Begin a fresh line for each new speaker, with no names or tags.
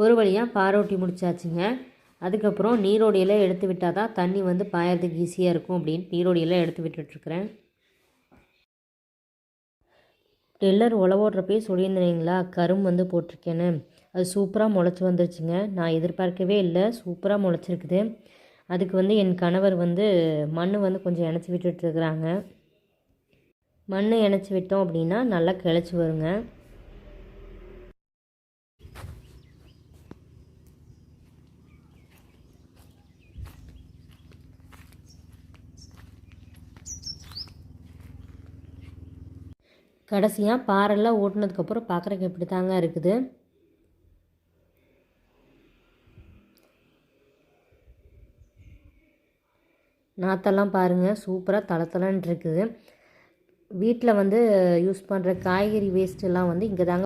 ஒரு வழியாக பாரோட்டி முடிச்சாச்சுங்க. அதுக்கப்புறம் நீரோடியெல்லாம் எடுத்து விட்டால் தான் தண்ணி வந்து பாயறதுக்கு ஈஸியாக இருக்கும் அப்படின்னு நீரோடியெல்லாம் எடுத்து விட்டுட்ருக்குறேன். டெல்லர் உழவோடுறப்பே சொல்லியிருந்தேங்களா? கரும் வந்து போட்டிருக்கேன்னு. அது சூப்பராக முளைச்சி வந்துருச்சுங்க. நான் எதிர்பார்க்கவே இல்லை. சூப்பராக முளைச்சிருக்குது. அதுக்கு வந்து என் கணவர் வந்து மண் வந்து கொஞ்சம் இணைச்சி விட்டுட்ருக்குறாங்க. மண் இணைச்சி விட்டோம் அப்படின்னா நல்லா கிளச்சி வருங்க. கடைசியாக பாறைலாம் ஓட்டினதுக்கப்புறம் பார்க்குறக்கு இப்படி தாங்க இருக்குது. நாற்றெல்லாம் பாருங்கள் சூப்பராக தளத்தலன்னு இருக்குது. வீட்டில் வந்து யூஸ் பண்ணுற காய்கறி வேஸ்ட்டெல்லாம் வந்து இங்கே தாங்க